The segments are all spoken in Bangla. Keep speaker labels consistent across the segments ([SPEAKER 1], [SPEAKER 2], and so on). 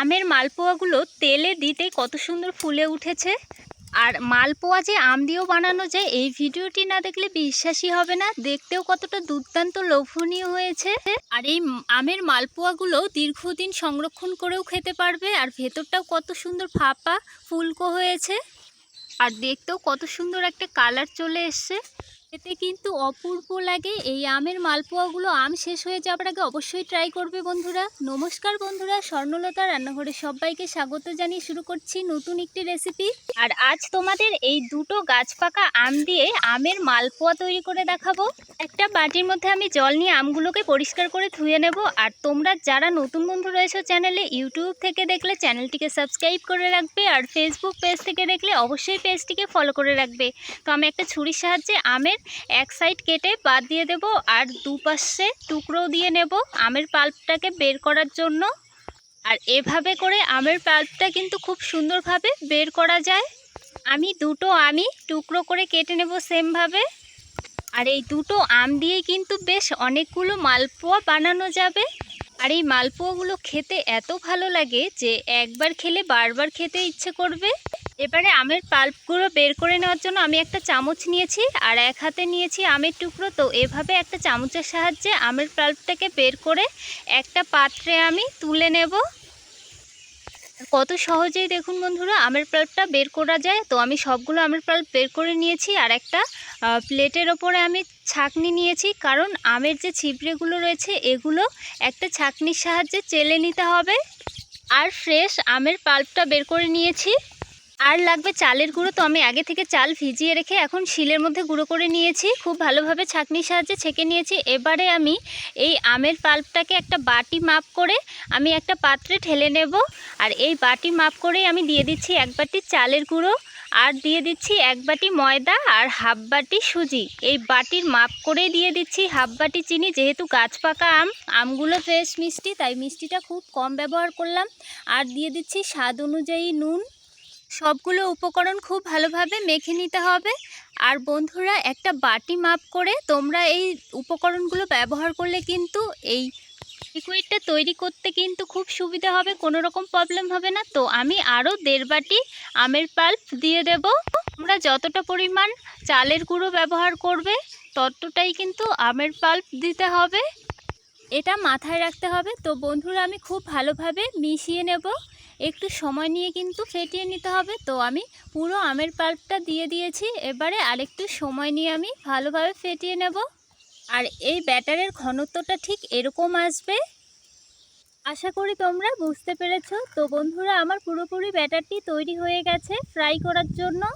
[SPEAKER 1] আমের মালপোয়াগুলো তেলে দিতে কত সুন্দর ফুলে উঠেছে। আর মালপোয়া যে আম দিয়েও বানানো যায়, এই ভিডিওটি না দেখলে বিশ্বাসই হবে না। দেখতেও কতটা দুর্দান্ত লোভনীয় হয়েছে। আর এই আমের মালপোয়াগুলো দীর্ঘদিন সংরক্ষণ করেও খেতে পারবে, আর ভেতরটাও কত সুন্দর ফাঁপা, ফুলকো হয়েছে। আর দেখতেও কত সুন্দর একটা কালার চলে এসছে। এতে কিন্তু অপূর্ব লাগে। এই আমের মালপোয়াগুলো আম শেষ হয়ে যাবার আগে অবশ্যই ট্রাই করবে বন্ধুরা। নমস্কার বন্ধুরা, স্বর্ণলতা রান্নাঘরে সবাইকে স্বাগত জানিয়ে শুরু করছি নতুন একটি রেসিপি আর আজ তোমাদের এই দুটো গাছ পাকা আম দিয়ে আমের মালপোয়া তৈরি করে দেখাবো। একটা বাটির মধ্যে আমি জল নিয়ে আমগুলোকে পরিষ্কার করে ধুয়ে নেব। আর তোমরা যারা নতুন বন্ধু রয়েছে চ্যানেলে ইউটিউব থেকে দেখলে চ্যানেলটিকে সাবস্ক্রাইব করে রাখবে। আর ফেসবুক পেজ থেকে দেখলে অবশ্যই পেজটিকে ফলো করে রাখবে। তো আমি একটা ছুরির সাহায্যে আমের এক সাইড কেটে বাদ দিয়ে দেব আর দুপাশে টুকরো দিয়ে নেব আমের পাল্পটাকে বের করার জন্য। আর এভাবে করে আমের পাল্পটা কিন্তু খুব সুন্দরভাবে বের করা যায়। আমি দুটো আমি টুকরো করে কেটে নেব সেমভাবে। আর এই দুটো আম দিয়ে কিন্তু বেশ অনেকগুলো মালপোয়া বানানো যাবে। আর এই মালপোয়াগুলো খেতে এত ভালো লাগে যে একবার খেলে বারবার খেতে ইচ্ছে করবে। এবারে আমের পাল্পগুলো বের করে নেওয়ার জন্য আমি একটা চামচ নিয়েছি আর এক হাতে নিয়েছি আমের টুকরো। তো এভাবে একটা চামচের সাহায্যে আমের পাল্পটাকে বের করে একটা পাত্রে আমি তুলে নেব। কত সহজেই দেখুন বন্ধুরা, আমের পাল্পটা বের করা যায়। তো আমি সবগুলো আমের পাল্প বের করে নিয়েছি আর একটা প্লেটের ওপরে আমি ছাকনি নিয়েছি। কারণ আমের যে ছিবড়েগুলো রয়েছে, এগুলো একটা ছাকনির সাহায্যে চেলে নিতে হবে। আর ফ্রেশ আমের পাল্পটা বের করে নিয়েছি। আর লাগবে চালের গুঁড়ো। তো আমি আগে থেকে চাল ভিজিয়ে রেখে এখন শিলের মধ্যে গুঁড়ো করে নিয়েছি। খুব ভালোভাবে ছাঁকনির সাহায্যে ছেঁকে নিয়েছি। এবারে আমি এই আমের পাল্পটাকে একটা বাটি মাপ করে আমি একটা পাত্রে ঠেলে নেব। আর এই বাটি মাপ করেই আমি দিয়ে দিচ্ছি এক বাটি চালের গুঁড়ো আর দিয়ে দিচ্ছি এক বাটি ময়দা আর হাফ বাটি সুজি। এই বাটির মাপ করেই দিয়ে দিচ্ছি হাফ বাটি চিনি। যেহেতু গাছ পাকা আম, আমগুলো ফ্রেশ মিষ্টি, তাই মিষ্টিটা খুব কম ব্যবহার করলাম। আর দিয়ে দিচ্ছি স্বাদ অনুযায়ী নুন। সবগুলো উপকরণ খুব ভালোভাবে মেখে নিতে হবে। আর বন্ধুরা, একটা বাটি মাপ করে তোমরা এই উপকরণগুলো ব্যবহার করলে কিন্তু এই লিকুইডটা তৈরি করতে কিন্তু খুব সুবিধা হবে কোনো রকম প্রবলেম হবে না। তো আমি আরও দেড় বাটি আমের পাল্প দিয়ে দেব। তোমরা যতটা পরিমাণ চালের গুঁড়ো ব্যবহার করবে, ততটাই কিন্তু আমের পাল্প দিতে হবে। এটা মাথায় রাখতে হবে। তো বন্ধুরা, আমি খুব ভালোভাবে মিশিয়ে নেব। একটু সময় নিয়ে কিন্তু ফেটিয়ে নিতে হবে। তো আমি পুরো আমের পাল্পটা দিয়ে দিয়েছি। এবারে আরেকটু সময় নিয়ে আমি ভালোভাবে ফেটিয়ে নেব। আর এই ব্যাটারের ঘনত্বটা ঠিক এরকম আসবে। আশা করি তোমরা বুঝতে পেরেছ। তো বন্ধুরা, আমার পুরোপুরি ব্যাটারটি তৈরি হয়ে গেছে ফ্রাই করার জন্য।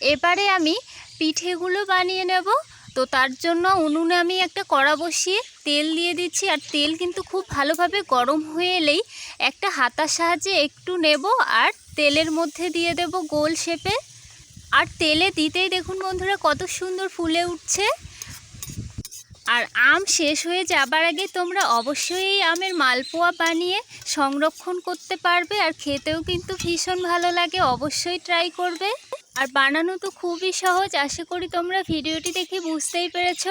[SPEAKER 1] এবারে আমি পিঠেগুলো বানিয়ে নেব। তো তার জন্য উনুনে আমি একটা কড়া বসিয়ে তেল দিয়ে দিচ্ছি। আর তেল কিন্তু খুব ভালোভাবে গরম হয়ে এলেই একটা হাতার সাহায্যে একটু নেব আর তেলের মধ্যে দিয়ে দেব গোল শেপে। আর তেলে দিতেই দেখুন বন্ধুরা কত সুন্দর ফুলে উঠছে। আর আম শেষ হয়ে যাবার আগে তোমরা অবশ্যই এই আমের মালপোয়া বানিয়ে সংরক্ষণ করতে পারবে। আর খেতেও কিন্তু ভীষণ ভালো লাগে, অবশ্যই ট্রাই করবে। আর বানানো তো খুবই সহজ, আশা করি তোমরা ভিডিওটি দেখে বুঝতেই পেরেছ।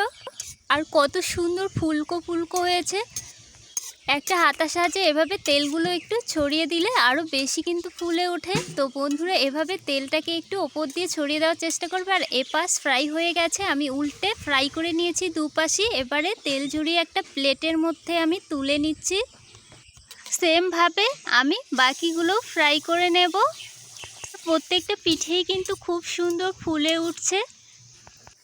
[SPEAKER 1] আর কত সুন্দর ফুলকো ফুলকো হয়েছে। একটা হাতার সাহায্যে এভাবে তেলগুলো একটু ছড়িয়ে দিলে আরও বেশি কিন্তু ফুলে ওঠে। তো বন্ধুরা, এভাবে তেলটাকে একটু ওপর দিয়ে ছড়িয়ে দেওয়ার চেষ্টা করবে। আর এপাশ ফ্রাই হয়ে গেছে, আমি উল্টে ফ্রাই করে নিয়েছি দুপাশই এবারে তেল ঝরিয়ে একটা প্লেটের মধ্যে আমি তুলে নিচ্ছি। সেমভাবে আমি বাকিগুলো ফ্রাই করে নেব। প্রত্যেকটা পিঠেই কিন্তু খুব সুন্দর ফুলে উঠছে।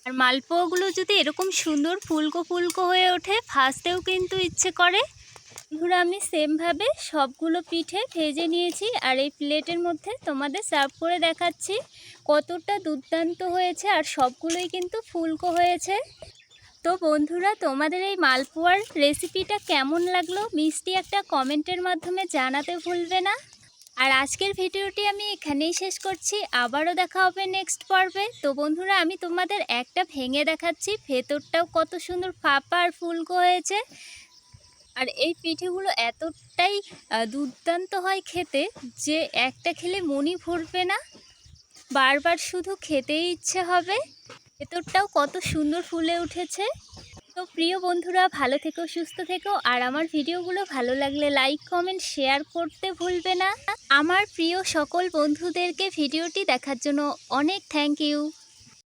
[SPEAKER 1] আর মালপোয়াগুলো যদি এরকম সুন্দর ফুলকো ফুলকো হয়ে ওঠে, ভাজতেও কিন্তু ইচ্ছে করে। বন্ধুরা, আমি সেমভাবে সবগুলো পিঠে ভেজে নিয়েছি আর এই প্লেটের মধ্যে তোমাদের সার্ভ করে দেখাচ্ছি কতটা দুর্দান্ত হয়েছে আর সবগুলোই কিন্তু ফুলকো হয়েছে। তো বন্ধুরা, তোমাদের এই মালপোয়ার রেসিপিটা কেমন লাগল মিষ্টি একটা কমেন্টের মাধ্যমে জানাতে ভুলবে না। আর আজকের ভিডিওটি আমি এখানেই শেষ করছি। আবারও দেখা হবে নেক্সট পর্বে। তো বন্ধুরা, আমি তোমাদের একটা ভেঙে দেখাচ্ছি। ভেতরটাও কত সুন্দর ফাঁপা আর ফুলকো হয়েছে। আর এই পিঠেগুলো এতটাই দুর্দান্ত হয় খেতে যে একটা খেলে মনই ভরবে না। বারবার শুধু খেতেই ইচ্ছে হবে। ভেতরটাও কত সুন্দর ফুলে উঠেছে। তো প্রিয় বন্ধুরা, ভালো থেকো, সুস্থ থেকো। আর আমার ভিডিওগুলো ভালো লাগলে লাইক, কমেন্ট, শেয়ার করতে ভুলবে না। আমার প্রিয় সকল বন্ধুদেরকে ভিডিওটি দেখার জন্য অনেক থ্যাংক ইউ।